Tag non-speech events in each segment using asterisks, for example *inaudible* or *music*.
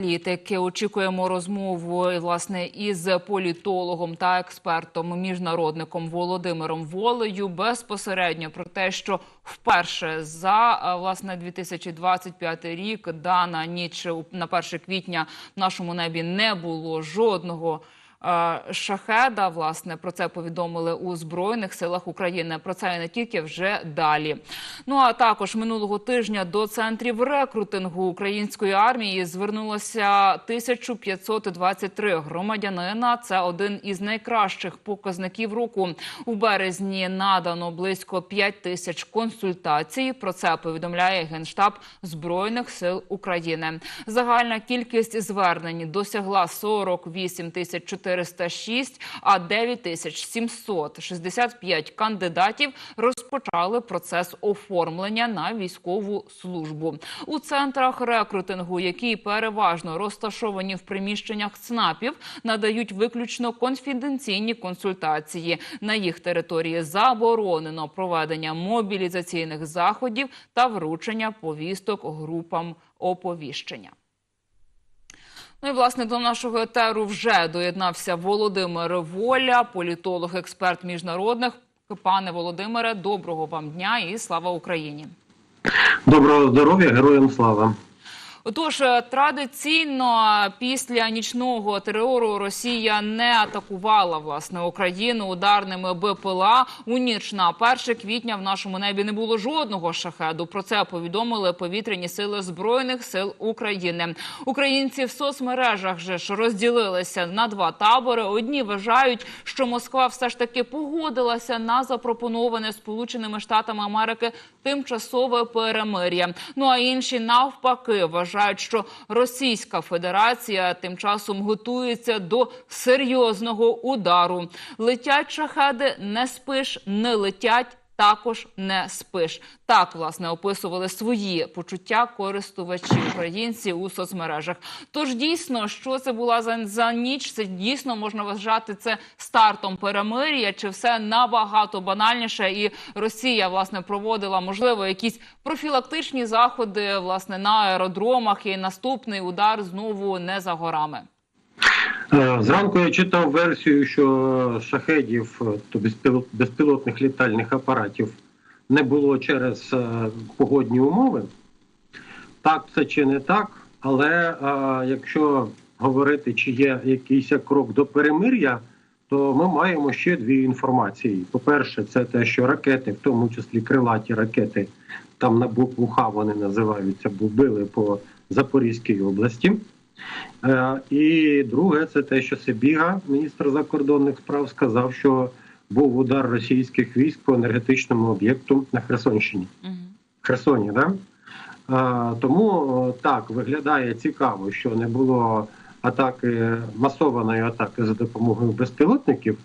Політики очікуємо розмову власне із політологом та експертом, міжнародником Володимиром Волею безпосередньо про те, що вперше за е, власне 2025 рік дана ніч на 1 квітня в нашому небі не було жодного. Шахеда, власне, про це повідомили у збройних силах України. Про це і не тільки вже далі. Ну а також минулого тижня до центрів рекрутингу української армії звернулося 1523 громадянина. Це один із найкращих показників року. У березні надано близько 5 тисяч консультацій. Про це повідомляє генштаб збройних сил України. Загальна кількість звернень досягла 48 тисяч 406, а 9 тисяч 765 кандидатів розпочали процес оформлення на військову службу у центрах рекрутингу, які переважно розташовані в приміщеннях ЦНАПів, надають виключно конфіденційні консультації. На їх території заборонено проведення мобілізаційних заходів та вручення повісток групам оповіщення. Ну і власне до нашого етеру вже доєднався Володимир Воля, політолог, експерт міжнародних. Пане Володимире, доброго вам дня і слава Україні. Доброго здоров'я, героям слава. Отож, е, традиційно після нічного терору Росія не атакувала власне Україну ударними БПЛА. У ніч на 1 квітня в нашому небі не було жодного шахеду. Про це повідомили повітряні сили збройних сил України. Українці в соцмережах же ж розділилися на два табори. Одні вважають, що Москва все ж таки погодилася на запропоноване Сполученими Штатами Америки тимчасове перемир'я. Ну а інші навпаки вважають, що Російська Федерація тим часом готується до серйозного удару. Летять шахеди, не спиш, не летять. Також не спиш. Так власне описували свої почуття користувачі українці у соцмережах. Тож дійсно, що це була за, за ніч? Це дійсно можна вважати це стартом перемир'я, чи все набагато банальніше? І Росія власне проводила можливо якісь профілактичні заходи власне на аеродромах. І наступний удар знову не за горами. Е, Зранку я читав версію, що шахедів, е, то безпілотних літальних апаратів, не було через е, погодні умови. Так, це чи не так, але якщо говорити, чи є якийсь крок до перемир'я, то ми маємо ще дві інформації. По-перше, це те, що ракети, в тому числі крилаті ракети, там на букву Х вони називаються, бо били по Запорізькій області. Е, І друге, це те, що Сибіга, міністр закордонних справ, сказав, що був удар російських військ по енергетичному об'єкту на Херсонщині. Угу. Херсоні, да? Е, Тому е, так виглядає цікаво, що не було атаки масованої атаки за допомогою безпілотників.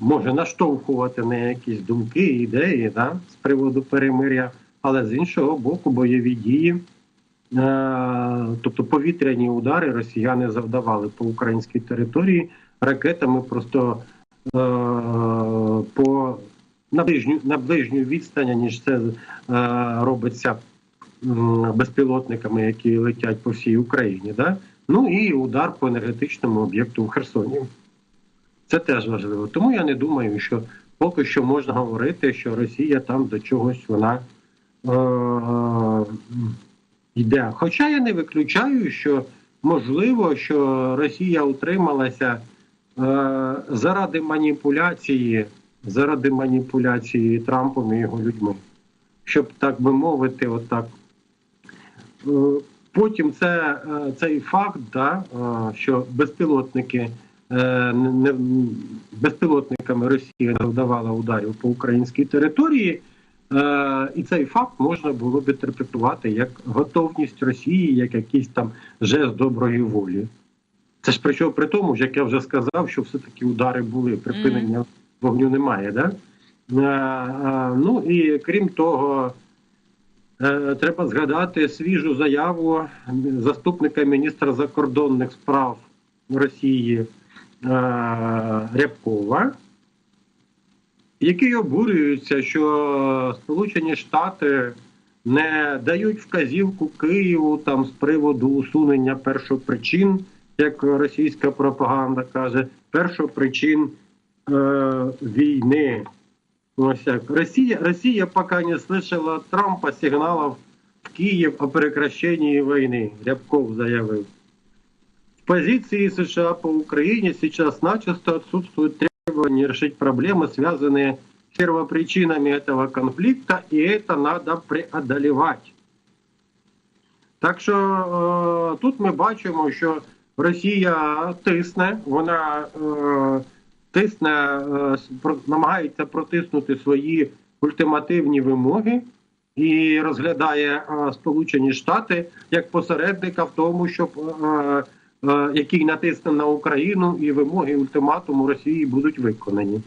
Може наштовхувати на якісь думки, ідеї да, з приводу перемиря, але з іншого боку, бойові дії, тобто повітряні удари росіяни завдавали по українській території ракетами просто е, по на ближню на ближню відстань, ніж це е, робиться безпілотниками, які летять по всій Україні. Да? Ну і удар по енергетичному об'єкту у Херсоні. Це теж важливо. Тому я не думаю, що поки що можна говорити, що Росія там до чогось вона е- йде. Хоча я не виключаю, що можливо, що Росія утрималася е- заради маніпуляції, заради маніпуляції Трампом і його людьми, щоб так би мовити, отак. Е, Потім це, е, цей факт, да, е, що безпілотники не, безпілотниками Росія завдавала ударів по українській території, і цей факт можна було б інтерпретувати як готовність Росії, як якийсь там жест доброї волі. Це ж причому при тому, як я вже сказав, що все-таки удари були, припинення вогню немає. Да? Е, е, ну і крім того. Е, Треба згадати свіжу заяву заступника міністра закордонних справ Росії е, Рябкова, який обурюється, що Сполучені Штати не дають вказівку Києву там з приводу усунення першопричин, як російська пропаганда каже, першопричин е, війни. Ось як. Росія, Росія поки не слышала Трампа сигналів в Київ о прекращении войны, Рябков заявил. В позиции США по Украине сейчас начисто отсутствует требование решить проблемы, связанные с первопричинами этого конфликта, и это надо преодолевать. Так що е, тут ми бачимо, що Росія тисне, вона е, тисне, е, с- про- намагається протиснути свої ультимативні вимоги і розглядає е, Сполучені Штати як посередника в тому, щоб е, е, який натисне на Україну, і вимоги ультиматуму Росії будуть виконані.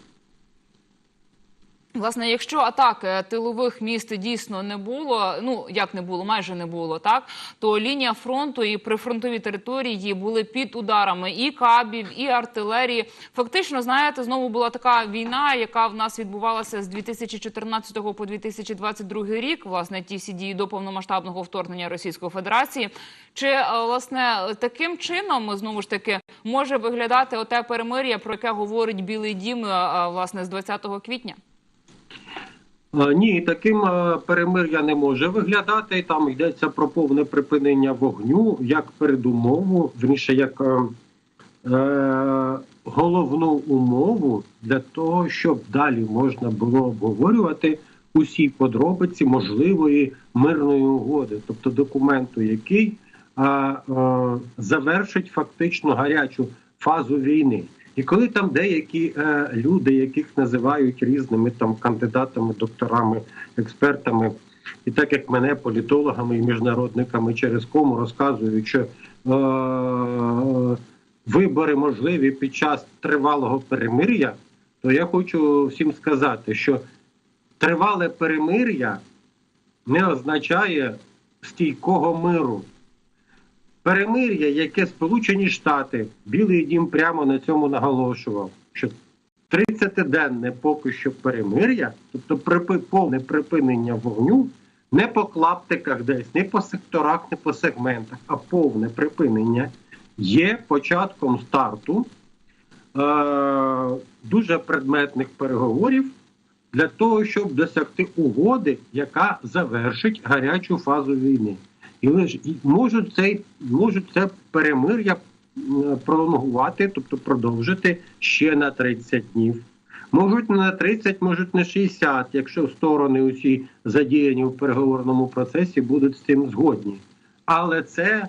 Власне, якщо атаки тилових міст дійсно не було, ну як не було, майже не було, так то лінія фронту і прифронтові території були під ударами і кабів, і артилерії. Фактично, знаєте, знову була така війна, яка в нас відбувалася з 2014 по 2022 рік. Власне, ті всі дії до повномасштабного вторгнення Російської Федерації. Чи е, власне таким чином знову ж таки може виглядати оте перемир'я, про яке говорить Білий Дім, е, е, власне, з 20 квітня? Ні, таким перемир'я не може виглядати. Там йдеться про повне припинення вогню як передумову, верніше, як е, головну умову для того, щоб далі можна було обговорювати усі подробиці можливої мирної угоди, тобто документу, який е, е, завершить фактично гарячу фазу війни. І коли там деякі е, люди, яких називають різними там кандидатами, докторами, експертами, і так як мене, політологами і міжнародниками через кому розказують, що е, вибори можливі під час тривалого перемир'я, то я хочу всім сказати, що тривале перемир'я не означає стійкого миру. Перемир'я, яке Сполучені Штати, Білий Дім прямо на цьому наголошував, що 30-денне поки що перемир'я, тобто повне припинення вогню, не по клаптиках десь, не по секторах, не по сегментах, а повне припинення є початком старту е- дуже предметних переговорів для того, щоб досягти угоди, яка завершить гарячу фазу війни. І і можуть цей можуть це перемир'я пролонгувати, тобто продовжити ще на 30 днів. Можуть не на 30, можуть на 60, якщо сторони усі задіяні в переговорному процесі будуть з цим згодні. Але це,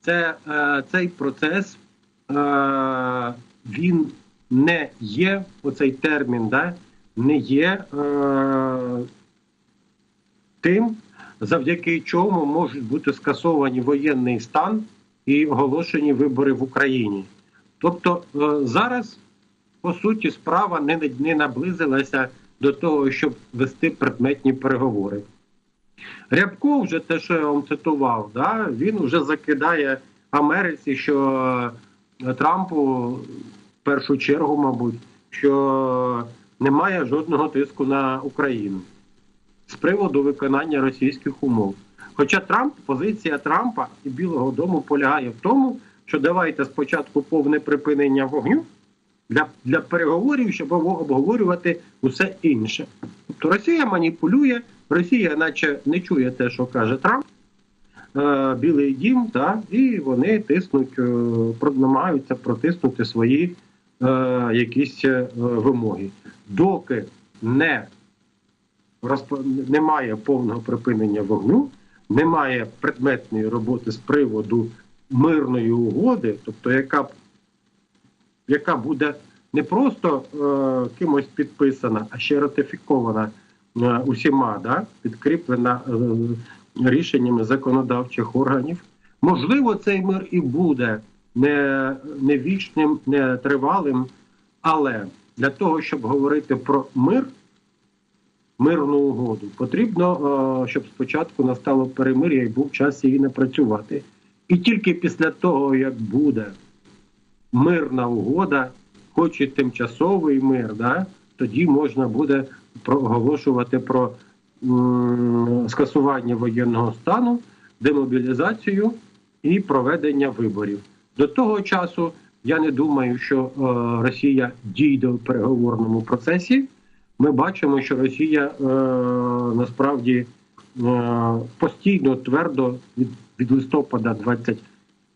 це, е, цей процес е, він не є, оцей термін, да, не є е, тим, завдяки чому можуть бути скасовані воєнний стан і оголошені вибори в Україні. Тобто е, зараз, по суті, справа не, наблизилася до того, щоб вести предметні переговори. Рябко, вже те, що я вам цитував, да, він вже закидає Америці, що е, Трампу в першу чергу, мабуть, що немає жодного тиску на Україну з приводу виконання російських умов. Хоча Трамп, позиція Трампа і Білого Дому полягає в тому, що давайте спочатку повне припинення вогню для, для переговорів, щоб обговорювати усе інше. Тобто Росія маніпулює, Росія, наче не чує те, що каже Трамп, е, Білий Дім, та, і вони тиснуть, е, намагаються протиснути свої е, якісь е, вимоги. Доки не немає повного припинення вогню, немає предметної роботи з приводу мирної угоди, тобто яка, яка буде не просто е, кимось підписана, а ще ратифікована е, усіма, да, підкріплена е, рішеннями законодавчих органів. Можливо, цей мир і буде не, не вічним, не тривалим, але для того, щоб говорити про мир, мирну угоду. Потрібно, е, щоб спочатку настало перемир'я і був час її напрацювати. І тільки після того, як буде мирна угода, хоч і тимчасовий мир, да, тоді можна буде проголошувати про скасування воєнного стану, демобілізацію і проведення виборів. До того часу я не думаю, що е, Росія дійде в переговорному процесі. Ми бачимо, що Росія е, насправді е, постійно твердо від, від листопада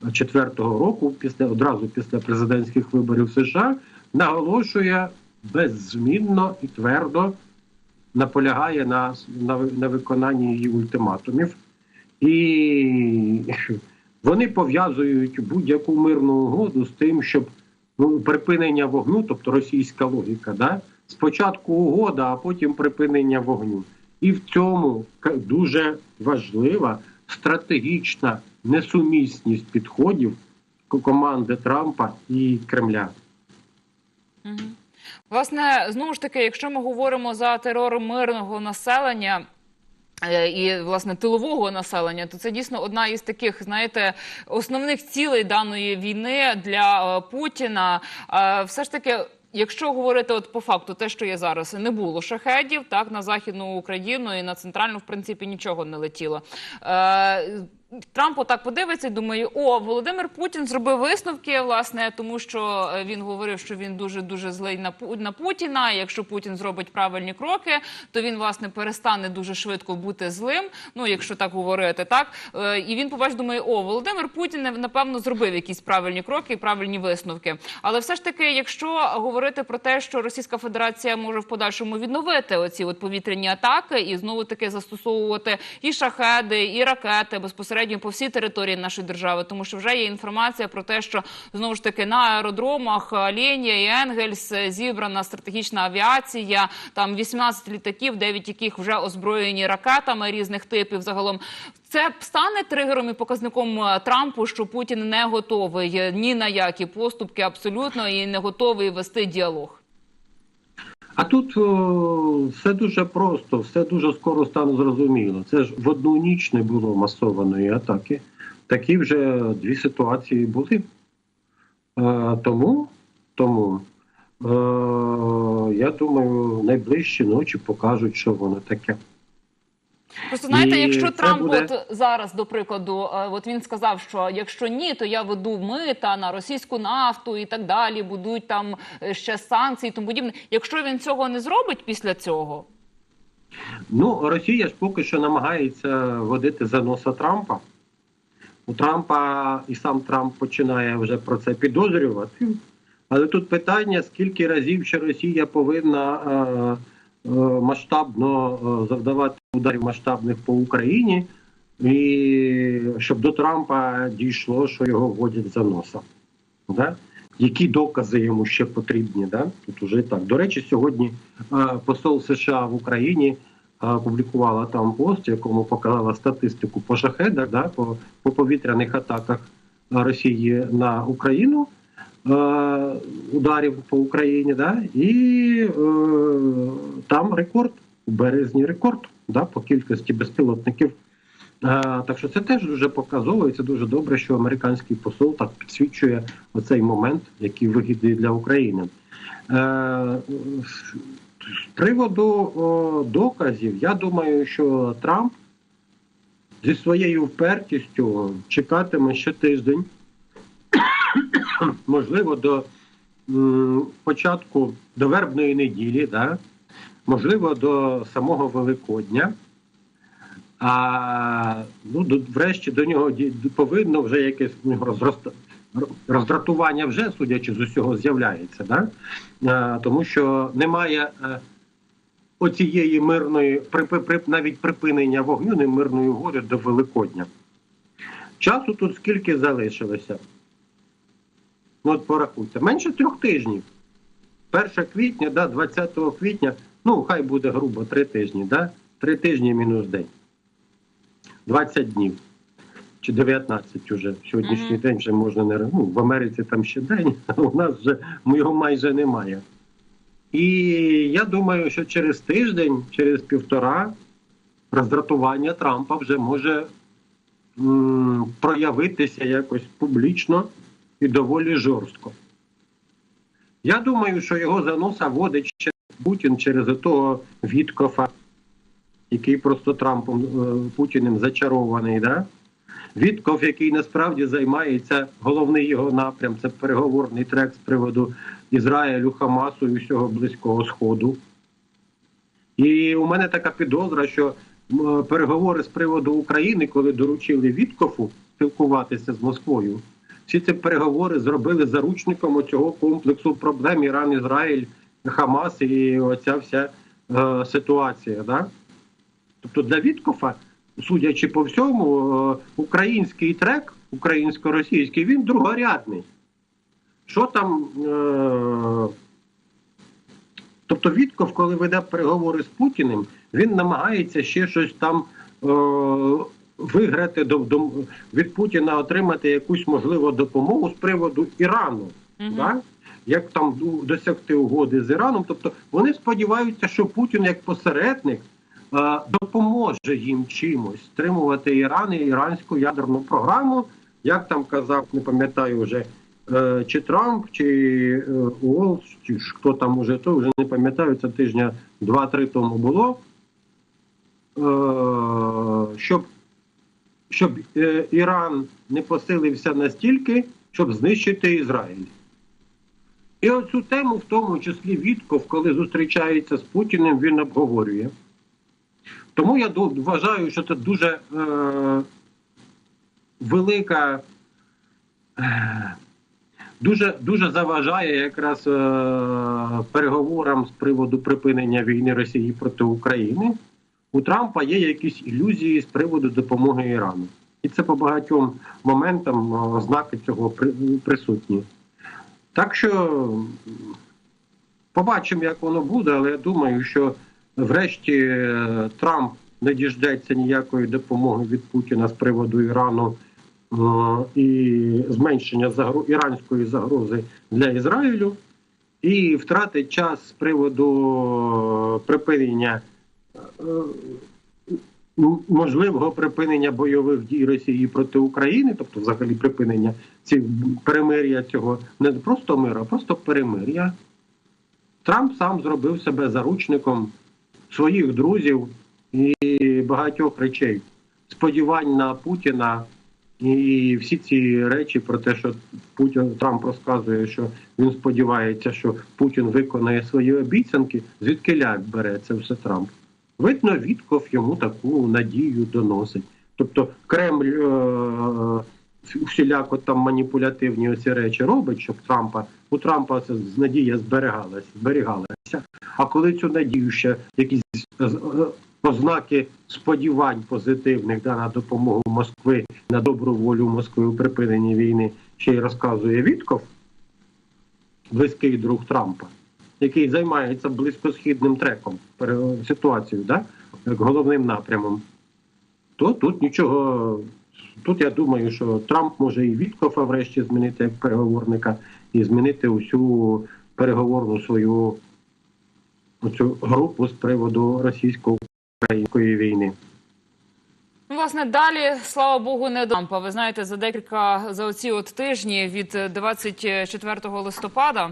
24-го року, після одразу після президентських виборів США, наголошує беззмінно і твердо наполягає на, на, на виконанні її ультиматумів. І вони пов'язують будь-яку мирну угоду з тим, щоб ну, припинення вогню, тобто російська логіка, да? Спочатку угода, а потім припинення вогню. І в цьому дуже важлива стратегічна несумісність підходів команди Трампа і Кремля. Власне, знову ж таки, якщо ми говоримо за терор мирного населення. е, І власне тилового населення, то це дійсно одна із таких, знаєте, основних цілей даної війни для е, Путіна. Е, Все ж таки, якщо говорити от по факту, те, що є зараз, не було шахедів, так на західну Україну і на центральну, в принципі, нічого не летіло. Е, Трамп отак подивиться і думає: о, Володимир Путін зробив висновки, власне, тому що е, він говорив, що він дуже дуже злий на на Путіна. Якщо Путін зробить правильні кроки, то він власне перестане дуже швидко бути злим. Ну, якщо так говорити, так Е, і він побачить, думає, о, Володимир Путін напевно зробив якісь правильні кроки і правильні висновки. Але все ж таки, якщо говорити про те, що Російська Федерація може в подальшому відновити оці от повітряні атаки і знову таки застосовувати і шахеди, і ракети безпосередньо по всій території нашої держави, тому що вже є інформація про те, що знову ж таки на аеродромах Ленія і Енгельс зібрана стратегічна авіація. Там 18 літаків, 9 яких вже озброєні ракетами різних типів. Загалом це стане тригером і показником Трампу, що Путін не готовий ні на які поступки абсолютно і не готовий вести діалог. А тут о, все дуже просто, все дуже скоро стане зрозуміло. Це ж в одну ніч не було масованої атаки. Такі вже дві ситуації були. Е, тому, тому е, я думаю, найближчі ночі покажуть, що воно таке. Просто знаєте, І якщо Трамп буде- от зараз, до прикладу, е, от він сказав, що якщо ні, то я веду мита на російську нафту і так далі, будуть там е, ще санкції, і тому подібне. Якщо він цього не зробить після цього, Ну, Росія ж поки що намагається водити за носа Трампа. У Трампа і сам Трамп починає вже про це підозрювати. Але тут питання: скільки разів ще Росія повинна е, масштабно е, завдавати ударів масштабних по Україні, і щоб до Трампа дійшло, що його вводять за носа. Да? Які докази йому ще потрібні? Да? Тут уже так. До речі, сьогодні е, посол США в Україні е, опублікувала там пост, якому показала статистику по шахедах, да, по, по повітряних атаках Росії на Україну, е, ударів по Україні, да, і е, там рекорд, у березні рекорд да, по кількості безпілотників. Е, так що це теж дуже показово, і це дуже добре, що американський посол так підсвічує оцей момент, який вигідний для України. Е, з приводу доказів, я думаю, що Трамп зі своєю впертістю чекатиме ще тиждень, можливо, до початку до вербної неділі, да? можливо, до самого Великодня. А ну, до, врешті до нього повинно вже якесь ну, розроста- роздратування вже, судячи з усього, з'являється. Да? Е, тому що немає е, оцієї мирної, при, при, навіть припинення вогню, не мирної угоди до Великодня. Часу тут скільки залишилося? Ну, от порахуйте, менше трьох тижнів. 1 квітня, да, 20 квітня, ну, хай буде грубо, три тижні, да? три тижні мінус день. 20 днів. Чи 19 уже. Сьогоднішній Мгм. день вже можна не ну, в Америці там ще день, *laughs* а у нас вже його майже немає. І я думаю, що через тиждень, через півтора, роздратування Трампа вже може м, проявитися якось публічно і доволі жорстко. Я думаю, що його заноса водить ще Путін через того Віткофа, який просто Трампом е, Путіним зачарований, да? Вітков, який насправді займається головний його напрям, це переговорний трек з приводу Ізраїлю, Хамасу і всього близького сходу. І у мене така підозра, що переговори з приводу України, коли доручили Віткофу спілкуватися з Москвою, всі ці переговори зробили заручником цього комплексу проблем Іран, Ізраїль, Хамас і оця вся е, ситуація. Да? Тобто для Віткофа, судячи по всьому, е, український трек, українсько-російський, він другорядний. Що там. Е, Тобто Вітков, коли веде переговори з Путіним, він намагається ще щось там е, виграти до, до, від Путіна, отримати якусь можливо допомогу з приводу Ірану. Мгм. Да? Як там досягти угоди з Іраном. Тобто вони сподіваються, що Путін як посередник е, допоможе їм чимось стримувати Іран і іранську ядерну програму. Як там казав, не пам'ятаю вже е, чи Трамп, чи е, чи хто там уже то, вже не пам'ятаю, це тижня два-три тому було. Е, щоб щоб е, Іран не посилився настільки, щоб знищити Ізраїль. І оцю тему, в тому числі Вітков, коли зустрічається з Путіним, він обговорює. Тому я вважаю, що це дуже е, велика, е, дуже, дуже заважає якраз е, переговорам з приводу припинення війни Росії проти України. У Трампа є якісь ілюзії з приводу допомоги Ірану. І це по багатьом моментам е, ознаки цього присутні. Так що побачимо, як воно буде, але я думаю, що врешті е, Трамп не діждеться ніякої допомоги від Путіна з приводу Ірану е, і зменшення іранської загрози для Ізраїлю, і втратить час з приводу припинення. Е, Можливого припинення бойових дій Росії проти України, тобто взагалі припинення ці перемир'я цього не просто миру, а просто перемир'я. Трамп сам зробив себе заручником своїх друзів і багатьох речей. Сподівань на Путіна і всі ці речі про те, що Путін Трамп розказує, що він сподівається, що Путін виконає свої обіцянки. Звідки ляк бере це все Трамп? Видно, Вітков йому таку надію доносить. Тобто Кремль е- всіляко там маніпулятивні оці речі робить, щоб Трампа у Трампа це надія зберігалася, зберігалася. А коли цю надію ще якісь е, е, ознаки сподівань позитивних да, на допомогу Москви, на добру волю Москви у припиненні війни, ще й розказує Вітков, близький друг Трампа, який займається близькосхідним треком, ситуацією, да, головним напрямом, то тут нічого. Тут я думаю, що Трамп може і Віткофа врешті змінити як переговорника і змінити усю переговорну свою оцю групу з приводу російсько-української війни. Ну, Власне, далі, слава Богу, не до Трампа. Ви знаєте, за декілька за оці от тижні від 24 листопада.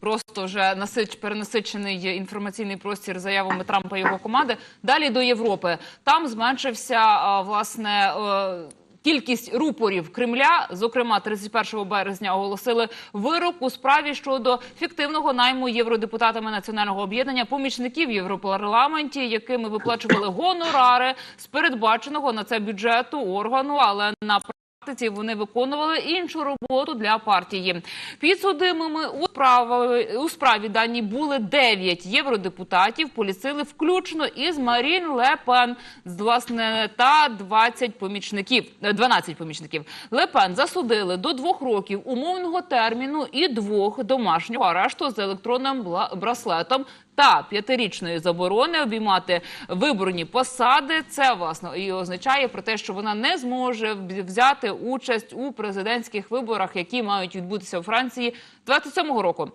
Просто вже насич перенасичений інформаційний простір заявами Трампа і його команди. Далі до Європи. Там зменшився а, власне. е, Кількість рупорів Кремля, зокрема 31 березня, оголосили вирок у справі щодо фіктивного найму євродепутатами національного об'єднання помічників Європарламенті, якими виплачували гонорари з передбаченого на це бюджету органу, але на практиці вони виконували іншу роботу для партії. Підсудимими у справі, у справі дані були 9 євродепутатів, поліцили включно із Марін Ле Пен, з, власне, та 20 помічників, е, 12 помічників. Ле Пен засудили до двох років умовного терміну і двох домашнього арешту з електронним браслетом та п'ятирічної заборони обіймати виборні посади. Це власне і означає про те, що вона не зможе взяти участь у президентських виборах, які мають відбутися у Франції 27-го року.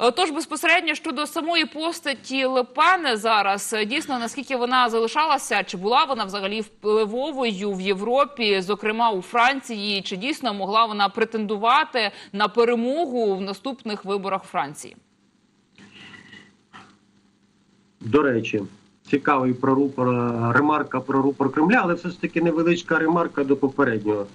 Е, Тож безпосередньо щодо самої постаті Лепени зараз е, дійсно наскільки вона залишалася, чи була вона взагалі впливовою в Європі, зокрема у Франції, чи дійсно могла вона претендувати на перемогу в наступних виборах Франції? До речі, цікавий про рупор, ремарка про рупор Кремля, але все ж таки невеличка ремарка до попереднього.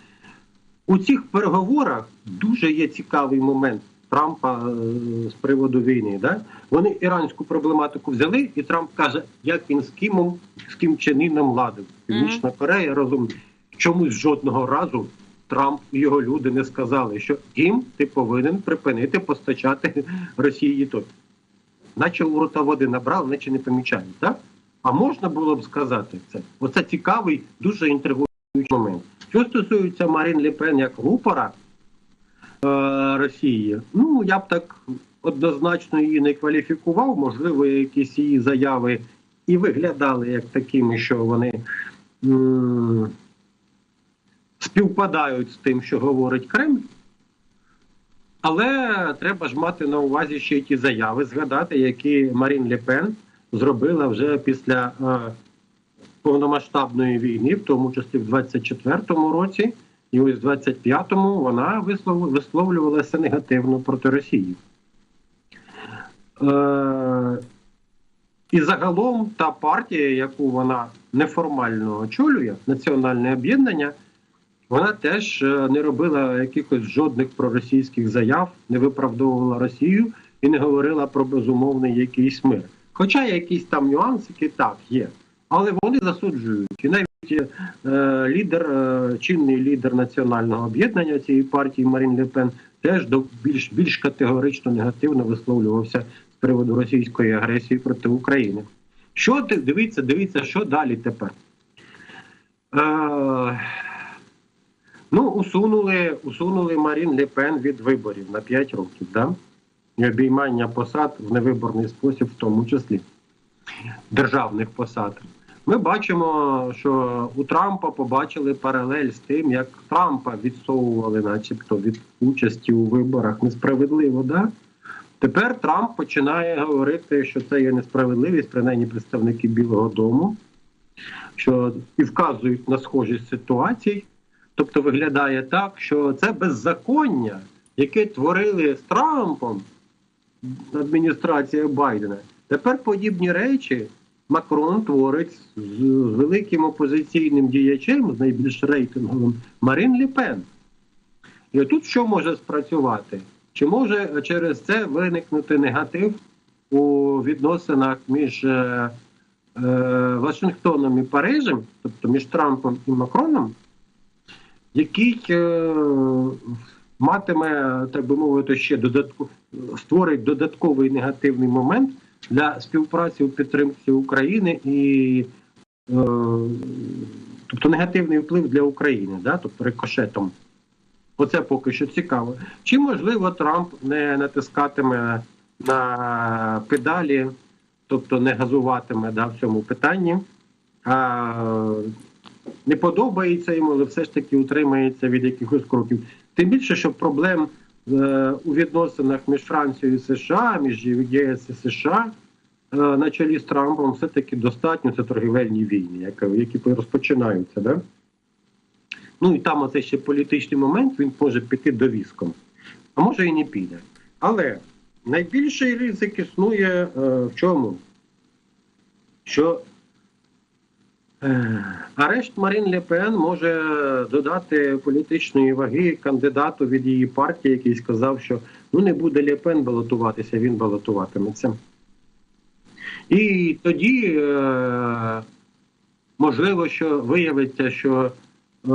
У цих переговорах дуже є цікавий момент Трампа е, з приводу війни. Да? Вони іранську проблематику взяли, і Трамп каже, як він з Кімом, з Кім Чен Іном ладив. Північна Корея разом чомусь жодного разу Трамп і його люди не сказали, що Кім, ти повинен припинити постачати *laughs* Росії то. Наче у рота води набрали, наче не помічають, так? А можна було б сказати це. Оце цікавий, дуже інтригуючий момент. Що стосується Марін Лепен як рупора е, Росії, ну я б так однозначно її не кваліфікував. Можливо, якісь її заяви і виглядали як такими, що вони співпадають з тим, що говорить Кремль. Але треба ж мати на увазі ще й ті заяви, згадати, які Марін Лепен зробила вже після е, повномасштабної війни, в тому числі в 24-му році, і ось в 25-му вона вислов, висловлювалася негативно проти Росії. Е, і загалом та партія, яку вона неформально очолює, національне об'єднання, вона теж е, не робила якихось жодних проросійських заяв, не виправдовувала Росію і не говорила про безумовний якийсь мир. Хоча якісь там нюансики так є, але вони засуджують. І навіть е, лідер, е, чинний лідер національного об'єднання цієї партії Марін Лепен теж до більш більш категорично негативно висловлювався з приводу російської агресії проти України. Що ти дивіться, дивіться, що далі тепер? Е, ну, усунули, усунули Марін Лепен від виборів на 5 років, да? і обіймання посад в невиборний спосіб, в тому числі державних посад. Ми бачимо, що у Трампа побачили паралель з тим, як Трампа відсовували, начебто, від участі у виборах несправедливо. Да? Тепер Трамп починає говорити, що це є несправедливість, принаймні представники Білого Дому, що і вказують на схожість ситуацій. Тобто виглядає так, що це беззаконня, яке творили з Трампом адміністрація Байдена. Тепер подібні речі Макрон творить з великим опозиційним діячем, з найбільш рейтинговим Марин Ліпен. І отут що може спрацювати? Чи може через це виникнути негатив у відносинах між е, е, Вашингтоном і Парижем, тобто між Трампом і Макроном, який е, матиме, так би мовити, ще додатку, створить додатковий негативний момент для співпраці у підтримці України і е, тобто негативний вплив для України, да? тобто рикошетом. Оце поки що цікаво. Чи можливо Трамп не натискатиме на педалі, тобто не газуватиме да, в цьому питанні? А, не подобається йому, але все ж таки утримається від якихось кроків. Тим більше, що проблем е, у відносинах між Францією і США, між ЄС і США е, на чолі з Трампом все-таки достатньо. Це торгівельні війни, які, розпочинаються. Да? Ну і там оце ще політичний момент, він може піти до віском, а може і не піде. Але найбільший ризик існує е, в чому? Що арешт Марін Лепен може додати політичної ваги кандидату від її партії, який сказав, що ну не буде Лепен балотуватися, він балотуватиметься. І тоді е, можливо, що виявиться, що е,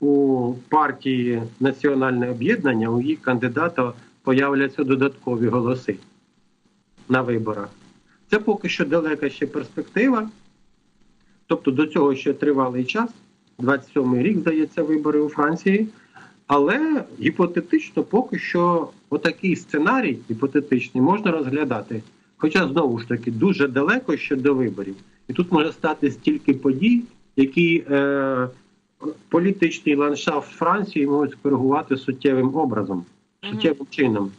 у партії Національне об'єднання у її кандидата появляться додаткові голоси на виборах. Це поки що далека ще перспектива. Тобто до цього ще тривалий час, 27-й рік, здається, вибори у Франції. Але гіпотетично поки що отакий сценарій гіпотетичний можна розглядати. Хоча знову ж таки дуже далеко ще до виборів. І тут може стати стільки подій, які е, політичний ландшафт Франції можуть скоригувати суттєвим образом, суттєвим чином.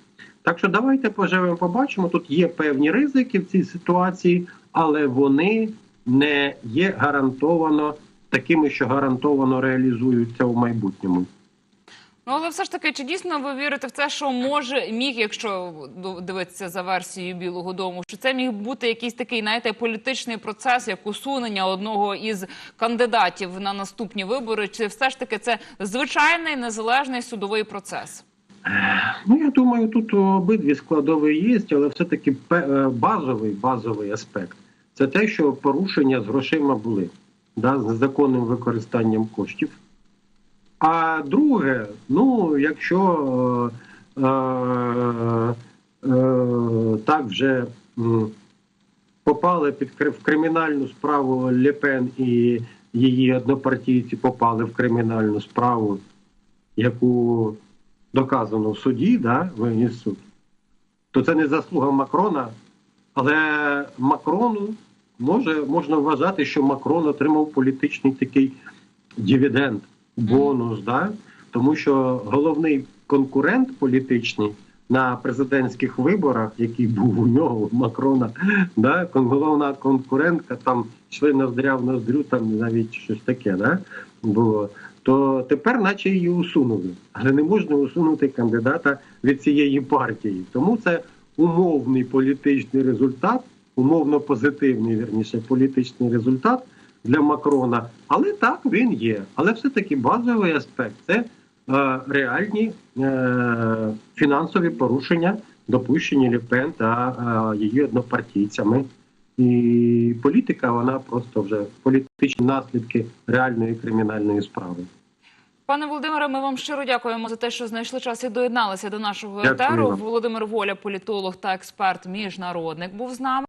Так що давайте поживемо, побачимо. Тут є певні ризики в цій ситуації, але вони не є гарантовано такими, що гарантовано реалізуються у майбутньому. Ну, але все ж таки, чи дійсно ви вірите в це, що може міг, якщо дивитися за версією Білого Дому, що це міг бути якийсь такий, знаєте, політичний процес, як усунення одного із кандидатів на наступні вибори? Чи все ж таки це звичайний незалежний судовий процес? Ну, я думаю, тут обидві складові є, але все-таки пе- е, базовий, базовий аспект це те, що порушення з грошима були да, з незаконним використанням коштів. А друге, ну, якщо е, е, е, так вже попали під в кримінальну справу Лепен і її однопартійці попали в кримінальну справу, яку доказано в суді, да, виніс суд, то це не заслуга Макрона, але Макрону може, можна вважати, що Макрон отримав політичний такий дивіденд, бонус, да? тому що головний конкурент політичний на президентських виборах, який був у нього, у Макрона, да? головна конкурентка, там йшли ноздря в ноздрю, там навіть щось таке да? було то тепер, наче її усунули, але не можна усунути кандидата від цієї партії. Тому це умовний політичний результат, умовно позитивний, вірніше, політичний результат для Макрона. Але так він є. Але все-таки базовий аспект це е, реальні е, фінансові порушення, допущені Лепен та е, її однопартійцями. І політика, вона просто вже політичні наслідки реальної кримінальної справи. Пане Володимире, ми вам щиро дякуємо за те, що знайшли час і доєдналися до нашого етеру. Володимир Воля, політолог та експерт, міжнародник, був з нами.